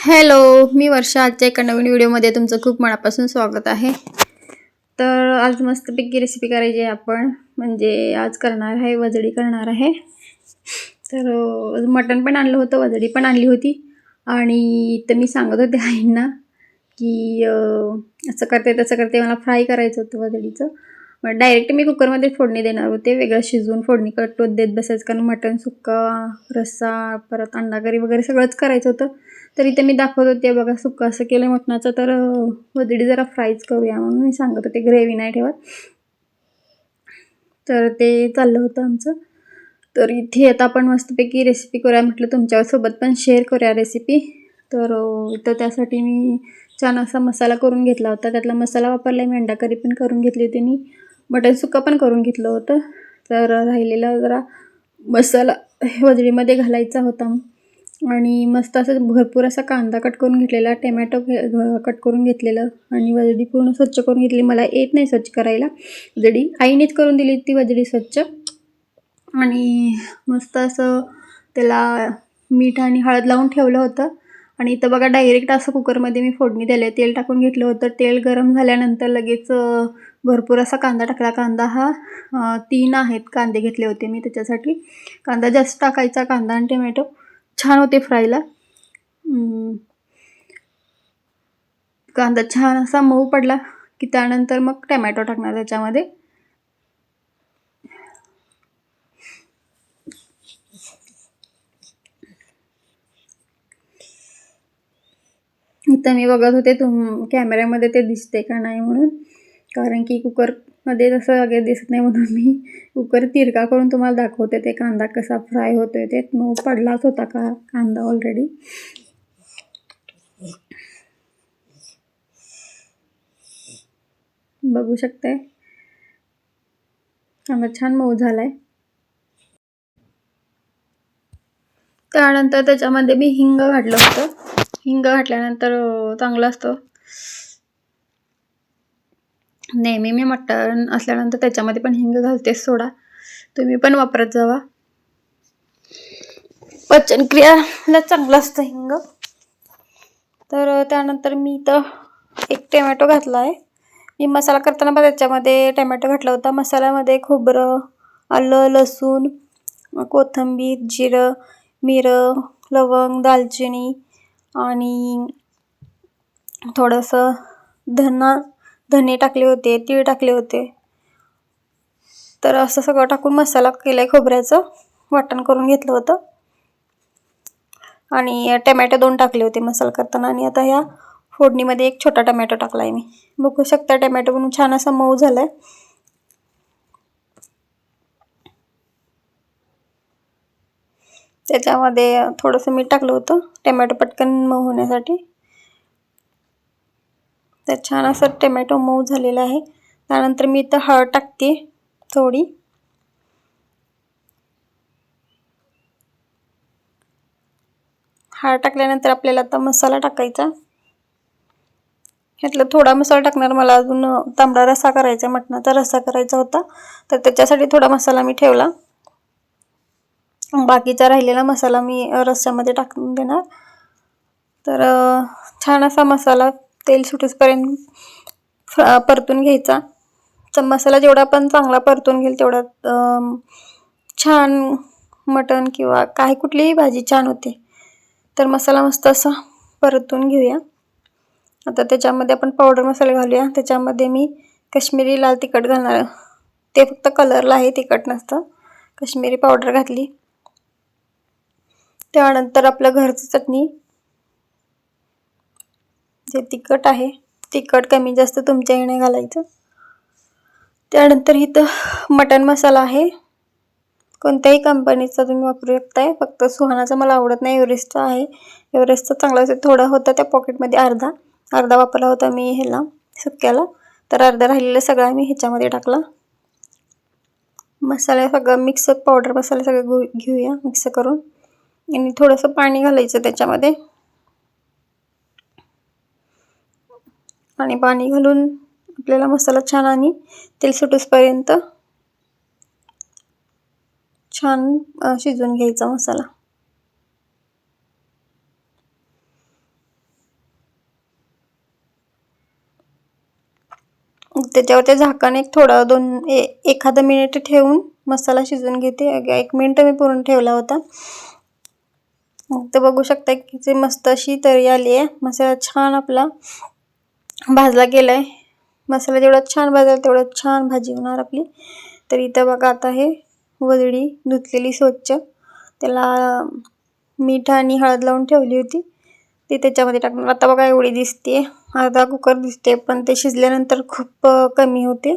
Hello मी वर्षा. आजच्या एका नवीन व्हिडिओमध्ये तुमचं खूप मनापासून स्वागत आहे. तर आज मस्तपैकी रेसिपी करायची आहे आपण. म्हणजे आज करणार आहे वजडी करणार आहे. तर मटण पण आणलं होतं वजडी पण आणली होती. आणि तर मी सांगत होते आईंना की असं करते तसं करते मला फ्राय करायचं होतं वजडीचं. मग डायरेक्ट मी कुकरमध्ये फोडणी देणार होते वेगळं शिजवून फोडणी कट देत बसायचं. कारण मटण सुक्का रस्सा परत अंडा करी वगैरे सगळंच करायचं होतं. तर इथे मी दाखवत होते बघा सुक्का असं केलं मटणाचं तर वदडी वजडी जरा फ्राईज करूया. म्हणून मी सांगत होते ग्रेव्ही नाही ठेवत. तर ते चाललं होतं आमचं. तर इथे आता आपण मस्तपैकी रेसिपी करूया म्हटलं तुमच्यासोबत पण शेअर करूया रेसिपी तर इथं त्यासाठी मी छान असा मसाला करून घेतला होता. त्यातला मसाला वापरला मी अंडा करी पण करून घेतली होती मी मटण सुक्का पण करून घेतलं होतं. तर राहिलेला जरा मसाला वजडीमध्ये घालायचा होता. आणि मस्त असं भरपूर असा कांदा कट करून घेतलेला टमॅटो कट करून घेतलेलं आणि वजडी पूर्ण स्वच्छ करून घेतली. मला येत नाही स्वच्छ करायला. वजडी आईनेच करून दिली ती वजडी स्वच्छ. आणि मस्त असं त्याला मीठ आणि हळद लावून ठेवलं होतं. आणि इथं बघा डायरेक्ट असं कुकरमध्ये मी फोडणी दिले तेल टाकून घेतलं होतं. तेल गरम झाल्यानंतर लगेच भरपूर असा कांदा टाकला. कांदा हा तीन आहेत कांदे घेतले होते मी त्याच्यासाठी. कांदा जास्त टाकायचा कांदा आणि टोमॅटो छान होते फ्रायला. कांदा छान असा मऊ पडला की त्यानंतर मग टमॅटो टाकणार त्याच्यामध्ये. इथं मी बघत होते तुम कॅमेऱ्यामध्ये ते दिसते का नाही म्हणून. कारण की कुकर मध्ये तसं वगैरे दिसत नाही म्हणून मी कुकर तिरका करून तुम्हाला दाखवते. ते कांदा कसा फ्राय होतोय ते. मऊ पडलाच होता का कांदा ऑलरेडी बघू शकते कांदा छान मऊ झालाय. त्यानंतर त्याच्यामध्ये मी हिंग घातलं होतं. हिंग घातल्यानंतर चांगलं असतं. नेहमी मी मटण असल्यानंतर त्याच्यामध्ये पण हिंग घालतेच सोडा. तुम्ही पण वापरत जावा. पचनक्रियाला चांगलं असतं हिंग. तर त्यानंतर मी इथं एक टोमॅटो घातला आहे मी मसाला करताना पण त्याच्यामध्ये टोमॅटो घातला होता. मसाल्यामध्ये खोबरं आलं लसूण कोथिंबीर जिरं मिरं लवंग दालचिनी आणि थोडंसं धना धने टाकले होते तीळ टाकले होते. तर असं सगळं टाकून मसाला केला आहे खोबऱ्याचं. वाटण करून घेतलं होतं. आणि टमॅटो दोन टाकले होते मसाला करताना. आणि आता ह्या फोडणीमध्ये एक छोटा टमॅटो टाकला आहे मी. बघू शकता टमॅटो म्हणून छान असा मऊ झाला आहे त्याच्यामध्ये थोडंसं मीठ टाकलं होतं. टमॅटो पटकन मऊ होण्यासाठी. तर छान असं टमॅटो मऊ झालेला आहे. त्यानंतर मी इथं हळद टाकते थोडी. हळद टाकल्यानंतर आपल्याला आता मसाला टाकायचा. ह्यातला थोडा मसाला टाकणार मला अजून तांबडा रस्सा करायचा मटणाचा रस्सा करायचा होता. तर त्याच्यासाठी थोडा मसाला मी ठेवला. बाकीचा राहिलेला मसाला मी रस्स्यामध्ये टाकून देणार. तर छान असा मसाला तेल सुटेसपर्यंत फ्रा- परतून घ्यायचा. तर मसाला जेवढा पण चांगला परतून घेईल तेवढा छान मटण किंवा काही कुठलीही भाजी छान होते. तर मसाला मस्त असा परतून घेऊया. आता त्याच्यामध्ये आपण पावडर मसाला घालूया. त्याच्यामध्ये मी कश्मीरी लाल तिखट घालणार ते फक्त कलरला आहे तिखट नसतं. कश्मीरी पावडर घातली. त्यानंतर आपलं घरचं चटणी. जे तिखट आहे तिखट कमी जास्त तुमच्या येणे घालायचं. त्यानंतर इथं मटन मसाला आहे. कोणत्याही कंपनीचा तुम्ही वापरू शकताय फक्त सुहानाचा मला आवडत नाही एव्हरेस्टचा आहे. एव्हरेस्टचा चांगला असेल थोडा होता त्या पॉकेटमध्ये अर्धा. अर्धा वापरला होता मी ह्याला सुक्याला. तर अर्धा राहिलेला सगळा मी ह्याच्यामध्ये टाकला. मसाला सगळं मिक्स पावडर मसाला सगळं घेऊया मिक्स करून. आणि थोडंसं पाणी घालायचं त्याच्यामध्ये. आणि पाणी घालून आपल्याला मसाला छान आणि तेल सुटूसपर्यंत छान शिजवून घ्यायचा मसाला. त्याच्यावर त्या झाकाने एक थोडा दोन एखादा मिनिट ठेवून मसाला शिजवून घेते. एक मिनिट मी पूर्ण ठेवला होता. मग तर बघू शकता की ते मस्त अशी तरी आली आहे. मसाला छान आपला भाजला गेला आहे मसाला जेवढा छान भाजला तेवढं छान भाजी होणार आपली. तर इथं बघा आता हे वजडी धुतलेली स्वच्छ. त्याला मीठ आणि हळद लावून ठेवली होती. ती त्याच्यामध्ये टाकणार. आता बघा एवढी दिसते अर्धा कुकर दिसते पण ते शिजल्यानंतर खूप कमी होते.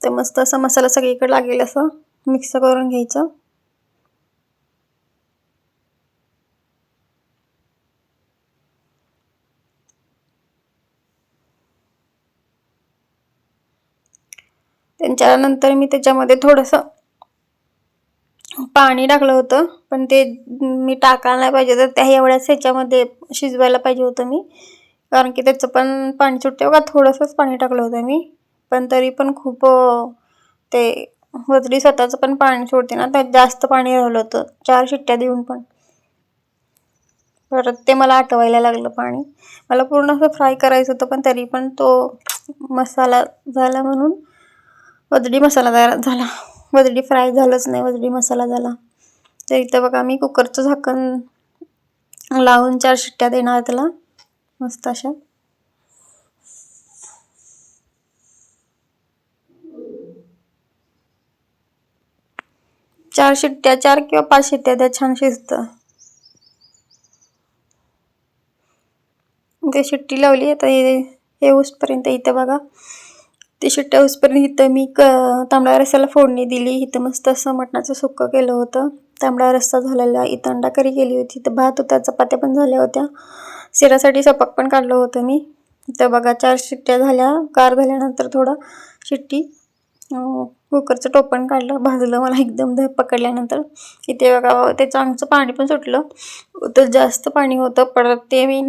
तर मस्त असा मसाला सगळीकडे लागेल असं मिक्स करून घ्यायचं. त्यानंतर मी त्याच्यामध्ये थोडंसं पाणी टाकलं होतं पण ते मी टाकायला नाही पाहिजे. तर त्या एवढ्याच ह्याच्यामध्ये शिजवायला पाहिजे होतं मी. कारण की त्याचं पण पाणी सुटते बघा थोडंसंच पाणी टाकलं होतं मी. पण तरी पण खूप ते वजरी स्वतःचं पण पाणी सोडते ना त्यात जास्त पाणी राहिलं होतं. चार शिट्ट्या देऊन पण. परत ते मला आठवायला लागलं पाणी. मला पूर्ण असं फ्राय करायचं होतं पण तरी पण तो मसाला झाला म्हणून वजडी मसाला तयार झाला. वजडी फ्राय झालंच नाही वजडी मसाला झाला. तर इथं बघा मी कुकरचं झाकण लावून चार शिट्ट्या देणार त्याला. मस्त अशा. चार शिट्ट्या चार किंवा पाच शिट्ट्या द्या छान शिजतं. ते शिट्टी लावली आता हे इथं बघा. ते शिट्ट्या उसपर्यंत इथं मी क तांबडा रस्साला फोडणी दिली. इथं मस्त असं मटणाचं सुक्कं केलं होतं. तांबडा रस्सा झालेला इथं अंडा करी केली होती. इथं भात होता चपात्या पण झाल्या होत्या. शिरासाठी सपाक पण काढलं होतं मी. इथं बघा चार शिट्ट्या झाल्या. कार झाल्यानंतर थोडं शिट्टी कुकरचं टोपण काढलं. भाजलं मला एकदम ध पकडल्यानंतर. इथे बघा ते चांगचं पाणी पण सुटलं. तर जास्त पाणी होतं. परत ते मी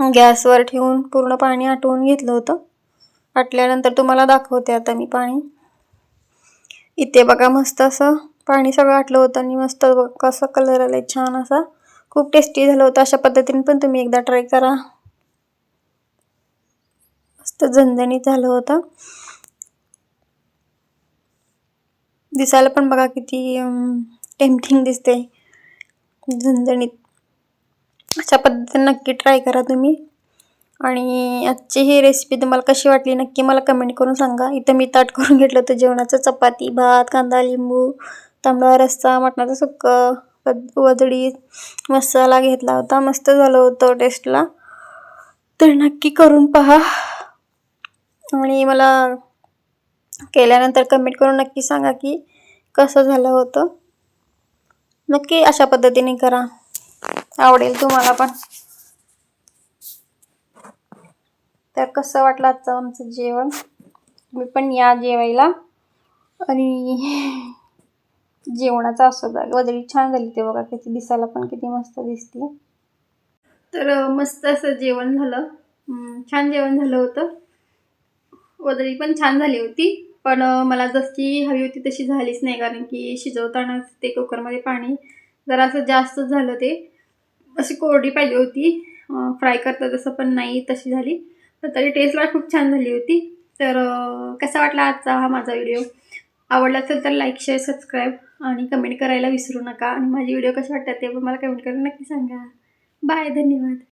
गॅसवर ठेवून पूर्ण पाणी आटवून घेतलं होतं. आटल्यानंतर तुम्हाला दाखवते आता मी पाणी. इथे बघा मस्त असं पाणी सगळं आटलं होतं आणि मस्त बघ कसा कलर आलाय छान असा. खूप टेस्टी झालं होतं. अशा पद्धतीने पण तुम्ही एकदा ट्राय करा. मस्त झणझणीत झालं होतं. दिसायला पण बघा किती टेम्पटिंग दिसते झणझणीत. अशा पद्धतीने नक्की ट्राय करा तुम्ही. आणि आजची ही रेसिपी तुम्हाला कशी वाटली नक्की मला कमेंट करून सांगा. इथं मी ताट करून घेतलं होतं जेवणाचं. चपाती भात कांदा लिंबू तांबडा रस्सा मटणाचं सुक्कं पद- वजडी मसाला घेतला होता. मस्त झालं होतं टेस्टला तर नक्की करून पहा. आणि मला केल्यानंतर कमेंट करून नक्की सांगा की कसं झालं होतं. नक्की अशा पद्धतीने करा. आवडेल तुम्हाला पण. तर कसं वाटलं आजचं आमचं जेवण? तुम्ही पण या जेवायला. आणि जेवणाचा असो बघा छान झाली ते बघा किती दिसायला पण किती मस्त दिसते. तर मस्त असं जेवण झालं. छान जेवण झालं होतं. वदळी पण छान झाली होती. पण मला जशी हवी होती तशी झालीच नाही कारण की शिजवताना ते कुकरमध्ये पाणी जरा असं जास्त झालं ते. अशी कोरडी पाहिजे होती. फ्राय करता तसं पण नाही तशी झाली. तर तरी टेस्टला खूप छान झाली होती. तर कसा वाटला आजचा हा माझा व्हिडिओ आवडला असेल तर लाईक शेअर सबस्क्राईब आणि कमेंट करायला विसरू नका. आणि माझे व्हिडिओ कसे वाटतात ते पण मला कमेंट करून नक्की सांगा. बाय धन्यवाद.